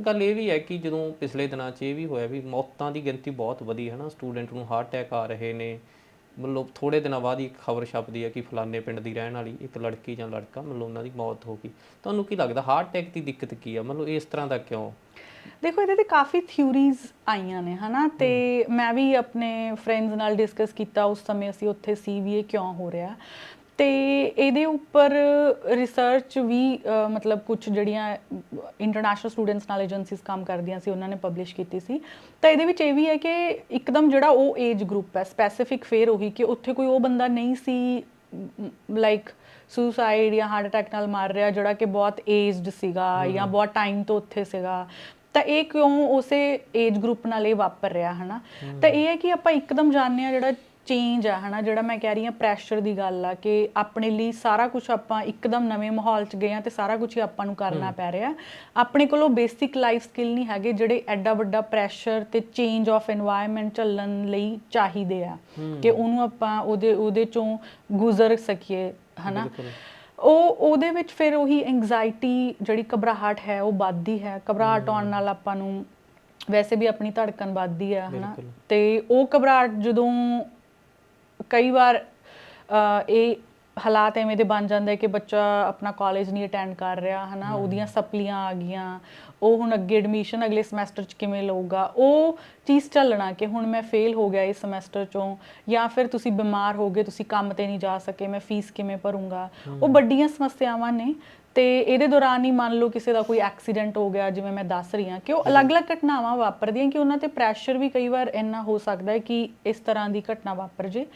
ਗੱਲ ਇਹ ਵੀ ਹੈ ਕਿ ਜਦੋਂ ਪਿਛਲੇ ਦਿਨਾਂ 'ਚ ਇਹ ਵੀ ਹੋਇਆ ਵੀ ਮੌਤਾਂ ਦੀ ਗਿਣਤੀ ਬਹੁਤ ਵਧੀ ਹੈ ਨਾ ਸਟੂਡੈਂਟ ਨੂੰ ਹਾਰਟ ਅਟੈਕ ਆ ਰਹੇ ਨੇ ਮਤਲਬ ਥੋੜੇ ਦਿਨਾਂ ਬਾਅਦ ਹੀ ਇੱਕ ਖਬਰ ਛਪਦੀ ਹੈ ਕਿ ਫਲਾਣੇ ਪਿੰਡ ਦੀ ਰਹਿਣ ਵਾਲੀ ਇੱਕ ਲੜਕੀ ਜਾਂ ਲੜਕਾ ਮਤਲਬ ਉਹਨਾਂ ਦੀ ਮੌਤ ਹੋ ਗਈ। ਤੁਹਾਨੂੰ ਕੀ ਲੱਗਦਾ ਹਾਰਟ ਅਟੈਕ ਦੀ ਦਿੱਕਤ ਕੀ ਆ? ਮਤਲਬ ਇਸ ਤਰ੍ਹਾਂ ਦਾ ਕਿਉਂ? ਦੇਖੋ ਇਹਦੇ ਤੇ ਕਾਫੀ ਥਿਊਰੀਜ਼ ਆਈਆਂ ਨੇ ਹਨਾ? ਤੇ ਮੈਂ ਵੀ ਆਪਣੇ ਫਰੈਂਡਸ ਨਾਲ ਡਿਸਕਸ ਕੀਤਾ ਉਸ ਸਮੇਂ ਅਸੀਂ ਉੱਥੇ ਸੀ ਵੀ ਇਹ ਕਿਉਂ ਹੋ ਰਿਹਾ। ਤੇ ਇਹਦੇ ਉੱਪਰ ਰਿਸਰਚ ਵੀ ਮਤਲਬ ਕੁਝ ਜਿਹੜੀਆਂ ਇੰਟਰਨੈਸ਼ਨਲ ਸਟੂਡੈਂਟਸ ਨਾਲ ਏਜੰਸੀਜ਼ ਕੰਮ ਕਰਦੀਆਂ ਸੀ ਉਹਨਾਂ ਨੇ ਪਬਲਿਸ਼ ਕੀਤੀ ਸੀ। ਤਾਂ ਇਹਦੇ ਵਿੱਚ ਇਹ ਵੀ ਹੈ ਕਿ ਇੱਕਦਮ ਜਿਹੜਾ ਉਹ ਏਜ ਗਰੁੱਪ ਹੈ ਸਪੈਸੀਫਿਕ ਫੇਰ ਉਹੀ ਕਿ ਉੱਥੇ ਕੋਈ ਉਹ ਬੰਦਾ ਨਹੀਂ ਸੀ ਲਾਈਕ ਸੁਸਾਈਡ ਜਾਂ ਹਾਰਟ ਅਟੈਕ ਨਾਲ ਮਾਰ ਰਿਹਾ ਜਿਹੜਾ ਕਿ ਬਹੁਤ ਏਜਡ ਸੀਗਾ ਜਾਂ ਬਹੁਤ ਟਾਈਮ ਤੋਂ ਉੱਥੇ ਸੀਗਾ। ਤਾਂ ਇਹ ਕਿਉਂ ਉਸੇ ਏਜ ਗਰੁੱਪ ਨਾਲ ਇਹ ਵਾਪਰ ਰਿਹਾ ਹਨਾ? ਤਾਂ ਇਹ ਹੈ ਕਿ ਆਪਾਂ ਇੱਕਦਮ ਜਾਣਦੇ ਆ ਜਿਹੜਾ ਚੇਂਜ ਆ ਹਨਾ ਜਿਹੜਾ ਮੈਂ ਕਹਿ ਰਹੀ ਆ ਪ੍ਰੈਸ਼ਰ ਦੀ ਗੱਲ ਆ ਕਿ ਆਪਣੇ ਲਈ ਸਾਰਾ ਕੁਝ ਆਪਾਂ ਇੱਕਦਮ ਨਵੇਂ ਮਾਹੌਲ 'ਚ ਗਏ ਆ ਤੇ ਸਾਰਾ ਕੁਝ ਹੀ ਆਪਾਂ ਨੂੰ ਕਰਨਾ ਪੈ ਰਿਹਾ। ਆਪਣੇ ਕੋਲ ਉਹ ਬੇਸਿਕ ਲਾਈਫ ਸਕਿੱਲ ਨਹੀਂ ਹੈਗੇ ਜਿਹੜੇ ਐਡਾ ਵੱਡਾ ਪ੍ਰੈਸ਼ਰ ਤੇ ਚੇਂਜ ਆਫ এনवायरमेंट ਚੱਲਣ ਲਈ ਚਾਹੀਦੇ ਆ ਕਿ ਉਹਨੂੰ ਆਪਾਂ ਉਹਦੇ ਉਹਦੇ ਚੋਂ ਗੁਜ਼ਰ ਸਕੀਏ ਹਨਾ। ਉਹ ਉਹਦੇ ਵਿੱਚ ਫਿਰ ਉਹੀ ਐਂਗਜ਼ਾਇਟੀ ਜਿਹੜੀ ਘਬਰਾਹਟ ਹੈ ਉਹ ਵੱਧਦੀ ਹੈ। ਘਬਰਾਹਟ ਆਉਣ ਨਾਲ ਆਪਾਂ ਨੂੰ ਵੈਸੇ ਵੀ ਆਪਣੀ ਧੜਕਨ ਵੱਧਦੀ ਆ ਹਨਾ। ਤੇ ਉਹ ਘਬਰਾਹਟ ਜਦੋਂ ਕਈ ਵਾਰ ਇਹ ਹਾਲਾਤ ਐਵੇਂ ਦੇ ਬਣ ਜਾਂਦੇ ਕਿ ਬੱਚਾ ਆਪਣਾ ਕਾਲਜ ਨਹੀਂ ਅਟੈਂਡ ਕਰ ਰਿਹਾ ਹਨਾ ਉਹਦੀਆਂ ਸਪਲੀਆਂ ਆ ਗਈਆਂ ਉਹ ਹੁਣ ਅੱਗੇ ਐਡਮਿਸ਼ਨ ਅਗਲੇ ਸਮੈਸਟਰ ਚ ਕਿਵੇਂ ਲਊਗਾ ਉਹ ਚੀਜ਼ ਚੱਲਣਾ ਕਿ ਹੁਣ ਮੈਂ ਫੇਲ ਹੋ ਗਿਆ ਇਸ ਸਮੈਸਟਰ ਚੋਂ ਜਾਂ ਫਿਰ ਤੁਸੀਂ ਬਿਮਾਰ ਹੋ ਗਏ ਤੁਸੀਂ ਕੰਮ ਤੇ ਨਹੀਂ ਜਾ ਸਕੇ ਮੈਂ ਫੀਸ ਕਿਵੇਂ ਭਰੂੰਗਾ। ਉਹ ਵੱਡੀਆਂ ਸਮੱਸਿਆਵਾਂ ਨੇ। ਤੇ ਇਹਦੇ ਦੌਰਾਨ ਹੀ ਮੰਨ ਲਓ ਕਿਸੇ ਦਾ ਕੋਈ ਐਕਸੀਡੈਂਟ ਹੋ ਗਿਆ ਜਿਵੇਂ ਮੈਂ ਦੱਸ ਰਹੀ ਹਾਂ ਕਿ ਉਹ ਅਲੱਗ-ਅਲੱਗ ਘਟਨਾਵਾਂ ਵਾਪਰਦੀਆਂ ਕਿ ਉਹਨਾਂ ਤੇ ਪ੍ਰੈਸ਼ਰ ਵੀ ਕਈ ਵਾਰ ਇੰਨਾ ਹੋ ਸਕਦਾ ਹੈ ਕਿ ਇਸ ਤਰ੍ਹਾਂ ਦੀ ਘਟਨਾ ਵਾਪਰ ਜੇ।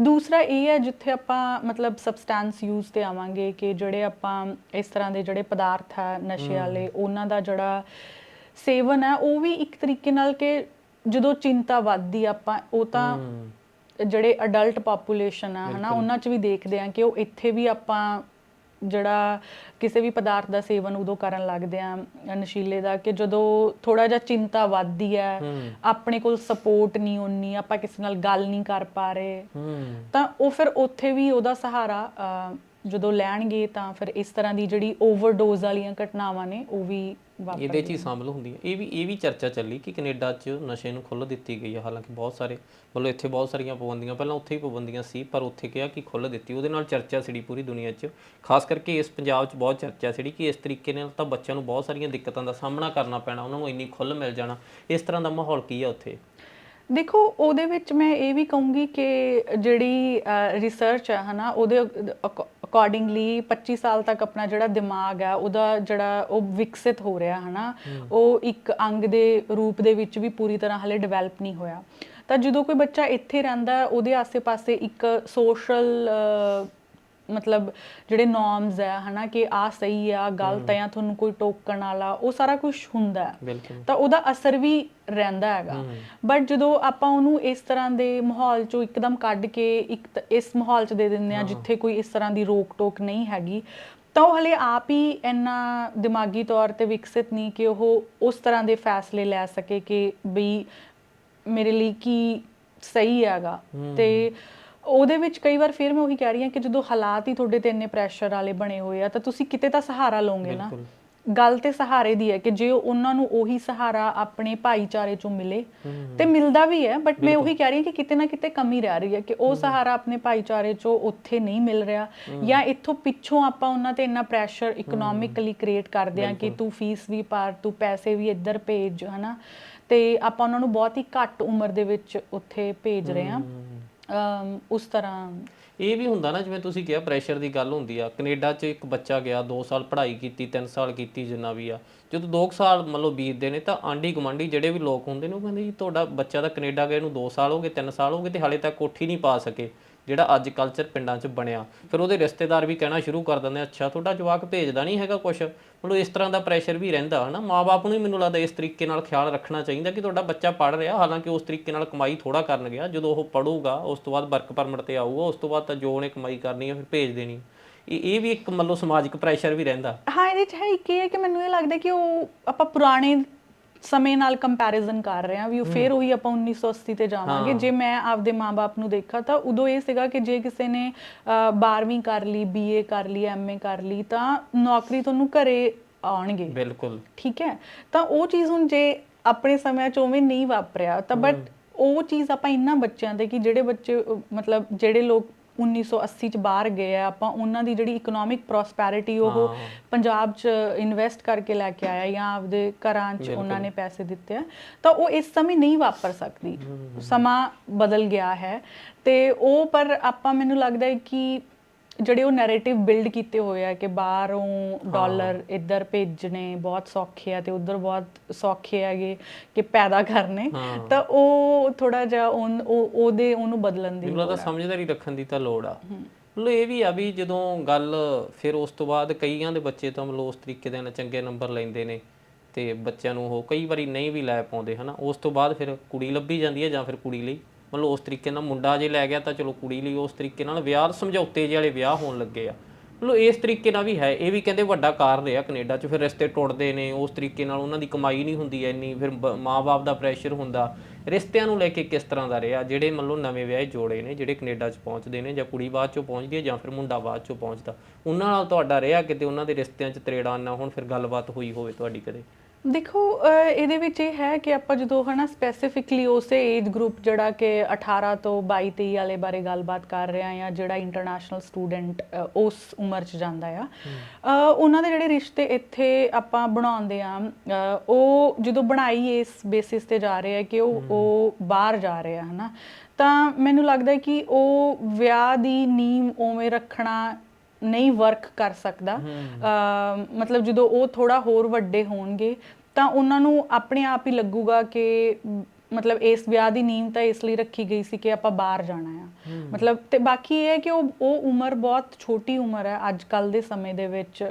ਦੂਸਰਾ ਇਹ ਹੈ ਜਿੱਥੇ ਆਪਾਂ ਮਤਲਬ ਸਬਸਟੈਂਸ ਯੂਜ਼ ਤੇ ਆਵਾਂਗੇ ਕਿ ਜਿਹੜੇ ਆਪਾਂ ਇਸ ਤਰ੍ਹਾਂ ਦੇ ਜਿਹੜੇ ਪਦਾਰਥ ਆ ਨਸ਼ੇ ਵਾਲੇ ਉਹਨਾਂ ਦਾ ਜਿਹੜਾ ਸੇਵਨ ਹੈ ਉਹ ਵੀ ਇੱਕ ਤਰੀਕੇ ਨਾਲ ਕਿ ਜਦੋਂ ਚਿੰਤਾ ਵੱਧਦੀ ਆਪਾਂ ਉਹ ਤਾਂ ਜਿਹੜੇ ਅਡਲਟ ਪੋਪੂਲੇਸ਼ਨ ਆ ਹਨਾ ਉਹਨਾਂ 'ਚ ਵੀ ਦੇਖਦੇ ਆ ਕਿ ਉਹ ਇੱਥੇ ਵੀ ਆਪਾਂ ਜਿਹੜਾ ਕਿਸੇ ਵੀ ਪਦਾਰਥ ਦਾ ਸੇਵਨ ਉਦੋਂ ਕਰਨ ਲੱਗਦੇ ਆ ਨਸ਼ੀਲੇ ਦਾ ਕਿ ਜਦੋਂ ਥੋੜਾ ਜਿਹਾ ਚਿੰਤਾ ਵੱਧਦੀ ਹੈ ਆਪਣੇ ਕੋਲ ਸਪੋਰਟ ਨਹੀਂ ਉਨੀ ਆਪਾਂ ਕਿਸੇ ਨਾਲ ਗੱਲ ਨਹੀਂ ਕਰ ਪਾ ਰਹੇ। ਤਾਂ ਉਹ ਫਿਰ ਉੱਥੇ ਵੀ ਉਹਦਾ ਸਹਾਰਾ ਜਦੋਂ ਲੈਣਗੇ ਤਾਂ ਫਿਰ ਇਸ ਤਰ੍ਹਾਂ ਦੀ ਜਿਹੜੀ ਓਵਰਡੋਜ਼ ਵਾਲੀਆਂ ਘਟਨਾਵਾਂ ਨੇ ਉਹ ਵੀ ਵਾਪਰ ਇਹਦੇ 'ਚ ਹੀ ਸ਼ਾਮਲ ਹੁੰਦੀ ਹੈ ਇਹ ਵੀ ਇਹ ਵੀ ਚਰਚਾ ਚੱਲੀ ਕਿ ਕੈਨੇਡਾ 'ਚ ਨਸ਼ੇ ਨੂੰ ਖੁੱਲ੍ਹ ਦਿੱਤੀ ਗਈ ਹੈ ਹਾਲਾਂਕਿ ਬਹੁਤ ਸਾਰੇ ਮਤਲਬ ਇੱਥੇ ਬਹੁਤ ਸਾਰੀਆਂ ਪਾਬੰਦੀਆਂ ਪਹਿਲਾਂ ਉੱਥੇ ਹੀ ਪਾਬੰਦੀਆਂ ਸੀ ਪਰ ਉੱਥੇ ਕਿਹਾ ਕਿ ਖੁੱਲ੍ਹ ਦਿੱਤੀ। ਉਹਦੇ ਨਾਲ ਚਰਚਾ ਛਿੜੀ ਪੂਰੀ ਦੁਨੀਆ 'ਚ। ਖਾਸ ਕਰਕੇ ਇਸ ਪੰਜਾਬ 'ਚ ਬਹੁਤ ਚਰਚਾ ਛਿੜੀ ਕਿ ਇਸ ਤਰੀਕੇ ਨਾਲ ਤਾਂ ਬੱਚਿਆਂ ਨੂੰ ਬਹੁਤ ਸਾਰੀਆਂ ਦਿੱਕਤਾਂ ਦਾ ਸਾਹਮਣਾ ਕਰਨਾ ਪੈਣਾ ਉਹਨਾਂ ਨੂੰ ਇੰਨੀ ਖੁੱਲ੍ਹ ਮਿਲ ਜਾਣਾ। ਇਸ ਤਰ੍ਹਾਂ ਦਾ ਮਾਹੌਲ ਕੀ ਹੈ ਉੱਥੇ? ਦੇਖੋ ਉਹਦੇ ਵਿੱਚ ਮੈਂ ਇਹ ਵੀ ਕਹੂੰਗੀ ਕਿ ਜਿਹੜੀ ਰਿਸਰਚ ਹੈ ਹਨਾ ਉਹਦੇ ਅਕੋਰਡਿੰਗਲੀ 25 ਸਾਲ ਤੱਕ ਆਪਣਾ ਜਿਹੜਾ ਦਿਮਾਗ ਹੈ ਉਹਦਾ ਜਿਹੜਾ ਉਹ ਵਿਕਸਿਤ ਹੋ ਰਿਹਾ ਹਨਾ? ਉਹ ਇੱਕ ਅੰਗ ਦੇ ਰੂਪ ਦੇ ਵਿੱਚ ਵੀ ਪੂਰੀ ਤਰ੍ਹਾਂ ਹਲੇ ਡਿਵੈਲਪ ਨਹੀਂ ਹੋਇਆ। ਤਾਂ ਜਦੋਂ ਕੋਈ ਬੱਚਾ ਇੱਥੇ ਰਹਿੰਦਾ ਹੈ, ਉਹਦੇ ਆਸ-ਪਾਸੇ ਇੱਕ ਸੋਸ਼ਲ ਮਤਲਬ ਜਿਹੜੇ ਨਾਰਮਸ ਹੈ ਹਨਾ ਕਿ ਆ ਸਹੀ ਆ ਗਲਤ ਆ ਤੁਹਾਨੂੰ ਕੋਈ ਟੋਕਣ ਵਾਲਾ ਉਹ ਸਾਰਾ ਕੁਝ ਹੁੰਦਾ ਹੈ। ਤਾਂ ਉਹਦਾ ਅਸਰ ਵੀ ਰਹਿੰਦਾ ਹੈਗਾ। ਬਟ ਜਦੋਂ ਆਪਾਂ ਉਹਨੂੰ ਇਸ ਤਰ੍ਹਾਂ ਦੇ ਮਾਹੌਲ ਚੋਂ ਇੱਕਦਮ ਕੱਢ ਕੇ ਇੱਕ ਇਸ ਮਾਹੌਲ 'ਚ ਦੇ ਦਿੰਦੇ ਆ ਜਿੱਥੇ ਕੋਈ ਇਸ ਤਰ੍ਹਾਂ ਦੀ ਰੋਕ ਟੋਕ ਨਹੀਂ ਹੈਗੀ ਤਾਂ ਉਹ ਹਲੇ ਆਪ ਹੀ ਇੰਨਾ ਦਿਮਾਗੀ ਤੌਰ ਤੇ ਵਿਕਸਿਤ ਨਹੀਂ ਕਿ ਉਹ ਉਸ ਤਰ੍ਹਾਂ ਦੇ ਫੈਸਲੇ ਲੈ ਸਕੇ ਕਿ ਬਈ ਮੇਰੇ ਲਈ ਕੀ ਸਹੀ ਹੈਗਾ। ਤੇ ਉਹਦੇ ਵਿੱਚ ਕਈ ਵਾਰ ਫਿਰ ਮੈਂ ਉਹੀ ਕਹਿ ਰਹੀ ਹਾਂ ਕਿ ਜਦੋਂ ਹਾਲਾਤ ਹੀ ਤੁਹਾਡੇ ਤੇ ਇੰਨੇ ਪ੍ਰੈਸ਼ਰ ਵਾਲੇ ਬਣੇ ਹੋਏ ਆ ਤਾਂ ਤੁਸੀਂ ਕਿਤੇ ਤਾਂ ਸਹਾਰਾ ਲਓਗੇ ਨਾ। ਗੱਲ ਤੇ ਸਹਾਰੇ ਦੀ ਹੈ ਕਿ ਜੇ ਉਹਨਾਂ ਨੂੰ ਉਹੀ ਸਹਾਰਾ ਆਪਣੇ ਭਾਈਚਾਰੇ ਚੋਂ ਮਿਲੇ ਤੇ ਮਿਲਦਾ ਵੀ ਹੈ ਬਟ ਮੈਂ ਉਹੀ ਕਹਿ ਰਹੀ ਹਾਂ ਕਿ ਕਿਤੇ ਨਾ ਕਿਤੇ ਕਮੀ ਰਹਿ ਰਹੀ ਹੈ ਕਿ ਉਹ ਸਹਾਰਾ ਆਪਣੇ ਭਾਈਚਾਰੇ ਚੋਂ ਉੱਥੇ ਨਹੀਂ ਮਿਲ ਰਿਹਾ ਜਾਂ ਇੱਥੋਂ ਪਿੱਛੋਂ ਆਪਾਂ ਉਹਨਾਂ ਤੇ ਇੰਨਾ ਪ੍ਰੈਸ਼ਰ ਇਕਨੋਮਿਕਲੀ ਕ੍ਰੀਏਟ ਕਰਦੇ ਹਾਂ ਕਿ ਤੂੰ ਫੀਸ ਵੀ ਪਾਰ ਤੂੰ ਪੈਸੇ ਵੀ ਇੱਧਰ ਭੇਜ ਹਨਾ। ਤੇ ਆਪਾਂ ਉਹਨਾਂ ਨੂੰ ਬਹੁਤ ਹੀ ਘੱਟ ਉਮਰ ਦੇ ਵਿੱਚ ਉੱਥੇ ਭੇਜ ਰਹੇ ਹਾਂ। ਅਮ, ਉਸ ਤਰ੍ਹਾਂ ਇਹ ਵੀ ਹੁੰਦਾ ਨਾ ਜਿਵੇਂ ਤੁਸੀਂ ਕਿਹਾ ਪ੍ਰੈਸ਼ਰ ਦੀ ਗੱਲ ਹੁੰਦੀ ਆ। ਕੈਨੇਡਾ 'ਚ ਇੱਕ ਬੱਚਾ ਗਿਆ 2 ਸਾਲ ਪੜ੍ਹਾਈ ਕੀਤੀ 3 ਸਾਲ ਕੀਤੀ ਜਿੰਨਾ ਵੀ ਆ। ਜਦੋਂ 2 ਸਾਲ ਮੰਨ ਲਓ ਬੀਤਦੇ ਨੇ ਤਾਂ ਆਂਢੀ ਗੁਆਂਢੀ ਜਿਹੜੇ ਵੀ ਲੋਕ ਹੁੰਦੇ ਨੇ ਉਹ ਕਹਿੰਦੇ ਜੀ ਤੁਹਾਡਾ ਬੱਚਾ ਤਾਂ ਕੈਨੇਡਾ ਗਏ ਨੂੰ 2 ਸਾਲ ਹੋ ਗਏ 3 ਸਾਲ ਹੋ ਗਏ ਤੇ ਹਾਲੇ ਤੱਕ ਕੋਠੀ ਨਹੀਂ ਪਾ ਸਕੇ। ਜਿਹੜਾ ਅੱਜ ਕਲਚਰ ਪਿੰਡਾਂ 'ਚ ਬਣਿਆ। ਫਿਰ ਉਹਦੇ ਰਿਸ਼ਤੇਦਾਰ ਵੀ ਕਹਿਣਾ ਸ਼ੁਰੂ ਕਰ ਦਿੰਦੇ ਅੱਛਾ, ਤੁਹਾਡਾ ਜਵਾਕ ਭੇਜਦਾ ਨਹੀਂ ਹੈਗਾ ਕੁਛ। ਮਤਲਬ ਇਸ ਤਰ੍ਹਾਂ ਦਾ ਪ੍ਰੈਸ਼ਰ ਵੀ ਰਹਿੰਦਾ, ਹਨਾ? ਮਾਪੇ ਨੂੰ ਵੀ ਮੈਨੂੰ ਲੱਗਦਾ ਇਸ ਤਰੀਕੇ ਨਾਲ ਖਿਆਲ ਰੱਖਣਾ ਚਾਹੀਦਾ ਕਿ ਤੁਹਾਡਾ ਬੱਚਾ ਪੜ ਰਿਹਾ, ਹਾਲਾਂਕਿ ਉਸ ਤਰੀਕੇ ਨਾਲ ਕਮਾਈ ਥੋੜਾ ਕਰਨ ਗਿਆ। ਜਦੋਂ ਉਹ ਪੜੂਗਾ ਉਸ ਤੋਂ ਬਾਅਦ ਵਰਕ ਪਰਮਿਟ ਤੇ ਆਊਗਾ, ਉਸ ਤੋਂ ਬਾਅਦ ਤਾਂ ਜੋ ਉਹਨੇ ਕਮਾਈ ਕਰਨੀ ਹੈ ਫਿਰ ਭੇਜ ਦੇਣੀ। ਇਹ ਵੀ ਇੱਕ ਮਤਲਬ ਸਮਾਜਿਕ ਪ੍ਰੈਸ਼ਰ ਵੀ ਰਹਿੰਦਾ। ਹਾਂ, ਇਹਦੇ ਚ ਹੈ ਇੱਕ ਹੈ ਕਿ ਮੈਨੂੰ ਇਹ ਲੱਗਦਾ ਕਿ ਉਹ ਆਪਾਂ ਪੁਰਾਣੇ ਸਮੇਂ ਨਾਲ ਕੰਪੈਰੀਜ਼ਨ ਕਰ ਰਹੇ ਹਾਂ ਵੀ ਉਹ ਫੇਰ ਉਹੀ ਆਪਾਂ 1980 ਤੇ ਜਾਵਾਂਗੇ। ਜੇ ਮੈਂ ਆਪਦੇ ਮਾਪੇ ਨੂੰ ਦੇਖਾ ਤਾਂ ਉਦੋਂ ਇਹ ਸੀਗਾ ਕਿ ਜੇ ਕਿਸੇ ਨੇ 12ਵੀਂ ਕਰ ਲਈ ਬੀਏ ਕਰ ਲਈ ਐਮਏ ਕਰ ਲਈ ਤਾਂ ਨੌਕਰੀ ਤੁਹਾਨੂੰ ਘਰੇ ਆਉਣਗੇ। ਬਿਲਕੁਲ। ਠੀਕ ਹੈ? ਤਾਂ ਉਹ ਚੀਜ਼ ਹੁਣ ਜੇ ਆਪਣੇ ਸਮਿਆਂ 'ਚ ਉਵੇਂ ਨਹੀਂ ਵਾਪਰਿਆ ਤਾਂ ਬਟ ਉਹ ਚੀਜ਼ ਆਪਾਂ ਇੰਨਾ ਬੱਚਿਆਂ ਦੇ ਕਿ ਜਿਹੜੇ ਬੱਚੇ ਮਤਲਬ ਜਿਹੜੇ ਲੋਕ 1980 ਚ ਬਾਹਰ ਗਏ ਆ ਆਪਾਂ ਉਹਨਾਂ ਦੀ ਜਿਹੜੀ ਇਕਨੋਮਿਕ ਪ੍ਰੋਸਪੈਰਿਟੀ ਉਹ। ਪੰਜਾਬ 'ਚ ਇਨਵੈਸਟ ਕਰਕੇ ਲੈ ਕੇ ਆਇਆ ਜਾਂ ਆਪਦੇ ਘਰਾਂ 'ਚ ਉਹਨਾਂ ਨੇ ਪੈਸੇ ਦਿੱਤੇ ਆ ਤਾਂ ਉਹ ਇਸ ਸਮੇਂ ਨਹੀਂ ਵਾਪਰ ਸਕਦੀ। ਸਮਾਂ ਬਦਲ ਗਿਆ ਹੈ ਤੇ ਉਹ ਪਰ ਆਪਾਂ ਮੈਨੂੰ ਲੱਗਦਾ ਹੈ ਕਿ ਜਿਹੜੇ ਉਹ ਨੈਰੇਟਿਵ ਬਿਲਡ ਕੀਤੇ ਹੋਏ ਆ ਕਿ ਬਾਹਰੋਂ ਡਾਲਰ ਇੱਧਰ ਭੇਜਣੇ ਬਹੁਤ ਸੌਖੇ ਆ ਤੇ ਉਧਰ ਬਹੁਤ ਸੌਖੇ ਹੈਗੇ ਕਿ ਪੈਦਾ ਕਰਨੇ। ਤਾਂ ਉਹ ਥੋੜਾ ਜਿਹਾ ਉਹਦੇ ਉਹਨੂੰ ਬਦਲਣ ਦੀ ਮੈਨੂੰ ਲੱਗਦਾ ਸਮਝਦਾਰੀ ਰੱਖਣ ਦੀ ਤਾਂ ਲੋੜ ਆ। ਮਤਲਬ ਇਹ ਵੀ ਆ ਵੀ ਜਦੋਂ ਗੱਲ ਫਿਰ ਉਸ ਤੋਂ ਬਾਅਦ ਕਈਆਂ ਦੇ ਬੱਚੇ ਤਾਂ ਮਤਲਬ ਉਸ ਤਰੀਕੇ ਦੇ ਨਾਲ ਚੰਗੇ ਨੰਬਰ ਲੈਂਦੇ ਨੇ ਤੇ ਬੱਚਿਆਂ ਨੂੰ ਉਹ ਕਈ ਵਾਰੀ ਨਹੀਂ ਵੀ ਲੈ ਪਾਉਂਦੇ ਹਨਾ ਉਸ ਤੋਂ ਬਾਅਦ ਫਿਰ ਕੁੜੀ ਲੱਭੀ ਜਾਂਦੀ ਹੈ ਜਾਂ ਫਿਰ ਕੁੜੀ ਲਈ ਮਤਲਬ ਉਸ ਤਰੀਕੇ ਨਾਲ ਮੁੰਡਾ ਜੇ ਲੈ ਗਿਆ ਤਾਂ ਚਲੋ ਕੁੜੀ ਲਈ ਉਸ ਤਰੀਕੇ ਨਾਲ ਵਿਆਹ, ਸਮਝੌਤੇ ਜਿਹੇ ਵਾਲੇ ਵਿਆਹ ਹੋਣ ਲੱਗੇ ਆ। ਮਤਲਬ ਇਸ ਤਰੀਕੇ ਨਾਲ ਵੀ ਹੈ, ਇਹ ਵੀ ਕਹਿੰਦੇ ਵੱਡਾ ਕਾਰਨ ਰਿਹਾ ਕੈਨੇਡਾ 'ਚ, ਫਿਰ ਰਿਸ਼ਤੇ ਟੁੱਟਦੇ ਨੇ, ਉਸ ਤਰੀਕੇ ਨਾਲ ਉਹਨਾਂ ਦੀ ਕਮਾਈ ਨਹੀਂ ਹੁੰਦੀ ਐਨੀ ਫਿਰ ਬ- ਮਾਂ-ਬਾਪ ਦਾ ਪ੍ਰੈਸ਼ਰ ਹੁੰਦਾ। ਰਿਸ਼ਤਿਆਂ ਨੂੰ ਲੈ ਕੇ ਕਿਸ ਤਰ੍ਹਾਂ ਦਾ ਰਿਹਾ, ਜਿਹੜੇ ਮਤਲਬ ਨਵੇਂ ਵਿਆਹੇ ਜੋੜੇ ਨੇ, ਜਿਹੜੇ ਕੈਨੇਡਾ 'ਚ ਪਹੁੰਚਦੇ ਨੇ ਜਾਂ ਕੁੜੀ ਬਾਅਦ 'ਚੋਂ ਪਹੁੰਚਦੀ ਹੈ ਜਾਂ ਫਿਰ ਮੁੰਡਾ ਬਾਅਦ 'ਚੋਂ ਪਹੁੰਚਦਾ। ਉਹਨਾਂ ਨਾਲ ਤੁਹਾਡਾ ਰਿਹਾ ਕਿਤੇ, ਉਹਨਾਂ ਦੇ ਰਿਸ਼ਤਿਆਂ 'ਚ ਤਰੇੜਾਂ ਨਾ ਹੁਣ, ਫਿਰ ਗੱਲਬਾਤ ਹੋਈ ਹੋਵੇ ਤੁਹਾਡੀ ਕਦੇ? ਦੇਖੋ ਅਹ ਇਹਦੇ ਵਿੱਚ ਇਹ ਹੈ ਕਿ ਆਪਾਂ ਜਦੋਂ ਹਨਾ ਸਪੈਸੀਫਿਕਲੀ ਉਸੇ ਏਜ ਗਰੁੱਪ ਜਿਹੜਾ ਕਿ 18 ਤੋਂ 22 23 ਵਾਲੇ ਬਾਰੇ ਗੱਲਬਾਤ ਕਰ ਰਹੇ ਆ ਜਾਂ ਜਿਹੜਾ ਇੰਟਰਨੈਸ਼ਨਲ ਸਟੂਡੈਂਟ ਉਸ ਉਮਰ 'ਚ ਜਾਂਦਾ ਆ ਅਹ ਉਹਨਾਂ ਦੇ ਜਿਹੜੇ ਰਿਸ਼ਤੇ ਇੱਥੇ ਆਪਾਂ ਬਣਾਉਂਦੇ ਆ ਅਹ ਉਹ ਜਦੋਂ ਬਣਾਈ ਇਸ ਬੇਸਿਸ ਤੇ ਜਾ ਰਹੇ ਆ ਕਿ ਉਹ ਉਹ ਬਾਹਰ ਜਾ ਰਹੇ ਆ ਹਨਾ ਤਾਂ ਮੈਨੂੰ ਲੱਗਦਾ ਹੈ ਕਿ ਉਹ ਵਿਆਹ ਦੀ ਨੀਂਹ ਉਵੇਂ ਰੱਖਣਾ ਨਹੀਂ ਵਰਕ ਕਰ ਸਕਦਾ। ਮਤਲਬ ਜਦੋਂ ਉਹ ਥੋੜਾ ਹੋਰ ਵੱਡੇ ਹੋਣਗੇ ਤਾਂ ਉਹਨਾਂ ਨੂੰ ਆਪਣੇ ਆਪ ਹੀ ਲੱਗੂਗਾ ਕਿ ਮਤਲਬ ਇਸ ਵਿਆਹ ਦੀ ਨੀਂਹ ਤਾਂ ਇਸ ਲਈ ਰੱਖੀ ਗਈ ਸੀ ਕਿ ਆਪਾਂ ਬਾਹਰ ਜਾਣਾ ਆ। ਮਤਲਬ ਤੇ ਬਾਕੀ ਇਹ ਹੈ ਕਿ ਉਹ ਉਹ ਉਮਰ ਬਹੁਤ ਛੋਟੀ ਉਮਰ ਹੈ ਅੱਜ ਕੱਲ ਦੇ ਸਮੇਂ ਦੇ ਵਿੱਚ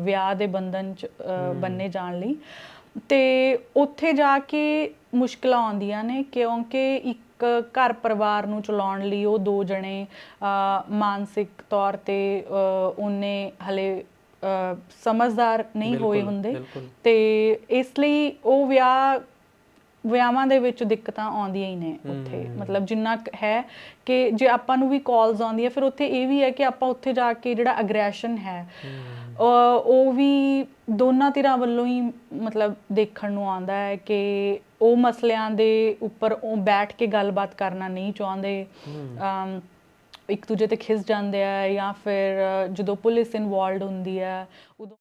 ਵਿਆਹ ਦੇ ਬੰਧਨ ਚ ਬੰਨੇ ਜਾਣ ਲਈ। ਤੇ ਉੱਥੇ ਜਾ ਕੇ ਮੁਸ਼ਕਲਾਂ ਆਉਂਦੀਆਂ ਨੇ ਕਿਉਂਕਿ ਇੱਕ ਘਰ ਪਰਿਵਾਰ ਨੂੰ ਚਲਾਉਣ ਲਈ ਉਹ ਦੋ ਜਣੇ ਮਾਨਸਿਕ ਤੌਰ ਤੇ ਉਹਨੇ ਹਲੇ ਸਮਝਦਾਰ ਨਹੀਂ ਹੋਏ ਹੁੰਦੇ। ਤੇ ਇਸ ਲਈ ਉਹ ਵਿਆਹ ਵਿਆਹਾਂ ਦੇ ਵਿੱਚ ਦਿੱਕਤਾਂ ਆਉਂਦੀਆਂ ਹੀ ਨੇ ਉੱਥੇ। ਮਤਲਬ ਜਿੰਨਾ ਕੁ ਹੈ ਕਿ ਜੇ ਆਪਾਂ ਨੂੰ ਵੀ ਕਾਲਸ ਆਉਂਦੀਆਂ ਫਿਰ ਉੱਥੇ ਇਹ ਵੀ ਹੈ ਕਿ ਆਪਾਂ ਉੱਥੇ ਜਾ ਕੇ ਜਿਹੜਾ ਅਗਰੈਸ਼ਨ ਹੈ ਅਹ ਉਹ ਵੀ ਦੋਨਾਂ ਧਿਰਾਂ ਵੱਲੋਂ ਹੀ ਮਤਲਬ ਦੇਖਣ ਨੂੰ ਆਉਂਦਾ ਹੈ ਕਿ ਉਹ ਮਸਲਿਆਂ ਦੇ ਉੱਪਰ ਉਹ ਬੈਠ ਕੇ ਗੱਲਬਾਤ ਕਰਨਾ ਨਹੀਂ ਚਾਹੁੰਦੇ। ਅਮ, ਇੱਕ ਦੂਜੇ ਤੇ ਖਿਸ ਜਾਂਦੇ ਆ ਜਾਂ ਫਿਰ ਜਦੋਂ ਪੁਲਿਸ ਇਨਵੋਲਡ ਹੁੰਦੀ ਹੈ ਉਦੋਂ